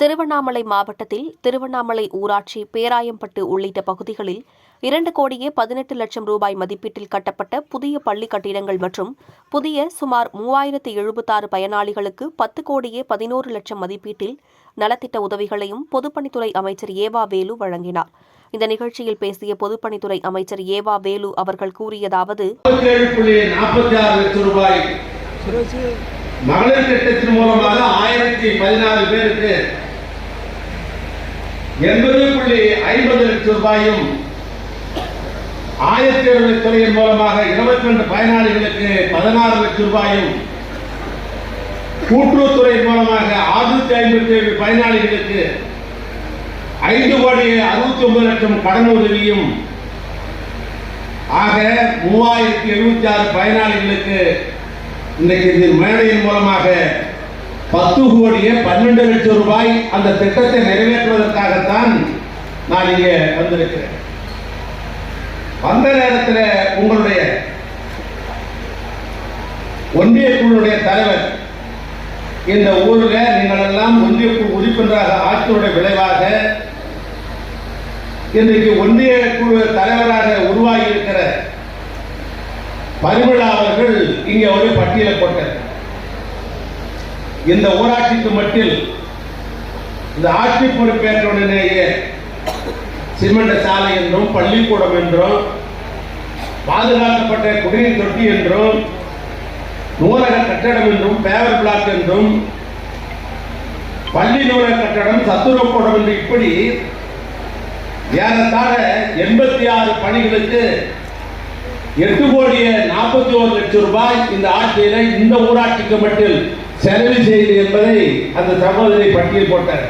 திருவண்ணாமலை மாவட்டத்தில் திருவண்ணாமலை ஊராட்சி பேராயம்பட்டு உள்ளிட்ட பகுதிகளில் இரண்டு கோடியே பதினெட்டு லட்சம் ரூபாய் மதிப்பீட்டில் கட்டப்பட்ட புதிய பள்ளி கட்டிடங்கள் மற்றும் புதிய சுமார் மூவாயிரத்து எழுபத்தாறு பயனாளிகளுக்கு பத்து கோடியே பதினோரு லட்சம் மதிப்பீட்டில் நலத்திட்ட உதவிகளையும் பொதுப்பணித்துறை அமைச்சர் ஏவா வேலு வழங்கினார். இந்த நிகழ்ச்சியில் பேசிய பொதுப்பணித்துறை அமைச்சர் ஏவா வேலு அவர்கள் கூறியதாவது மகளிர் திட்டத்தின் மூலமாக ஆயிரத்தி பதினாறு பேருக்கு எண்பது புள்ளி ஐம்பது லட்சம் ரூபாயும் ஆயிரத்தி எழுபது துறையின் மூலமாக இருபத்தி ரெண்டு பயனாளிகளுக்கு பதினாறு லட்சம் ரூபாயும் கூட்டுறவுத்துறை மூலமாக ஆறுநூத்தி ஐம்பத்தி ஏழு பயனாளிகளுக்கு ஐந்து கோடி அறுபத்தி ஒன்பது லட்சம் கடன் உதவியும் ஆக மூவாயிரத்தி எழுபத்தி ஆறு பயனாளிகளுக்கு இன்றைக்கு இது மேடையின் மூலமாக பத்து கோடியே பன்னெண்டு லட்சம் ரூபாய் அந்த திட்டத்தை நிறைவேற்றுவதற்காகத்தான் நான் இங்கே வந்திருக்கிறேன். வந்த நேரத்தில் உங்களுடைய ஒன்றிய குழுடைய தலைவர் இந்த ஊரில் நீங்கள் எல்லாம் ஒன்றிய குழு உறுப்பினராக ஆட்சியுடைய விளைவாக இன்றைக்கு ஒன்றிய குழு தலைவராக உருவாகி இருக்கிற பரிமளா அவர்கள் இங்கே ஒரு பட்டியலை போட்டார். இந்த ஊராட்சிக்கு மட்டில் இந்த ஆட்சி பொறுப்பேற்றவுடனேயே சிமெண்ட் சாலை என்றும் பள்ளிக்கூடம் என்றும் பாதுகாக்கப்பட்ட குடிநீர் தொட்டி என்றும் நூலக கட்டடம் என்றும் பேவர் பிளாக் என்றும் பள்ளி நூலக கட்டடம் சத்துணவுக்கூடம் என்று இப்படி ஏறத்தாழ எண்பத்தி ஆறு பணிகளுக்கு எட்டு கோடியே நாற்பத்தி ஒரு லட்சம் ரூபாய் இந்த ஆட்சியில இந்த ஊராட்சிக்கு மட்டும் செலவு செய்து என்பதை அந்த சகோதரி பட்டியல் போட்டார்.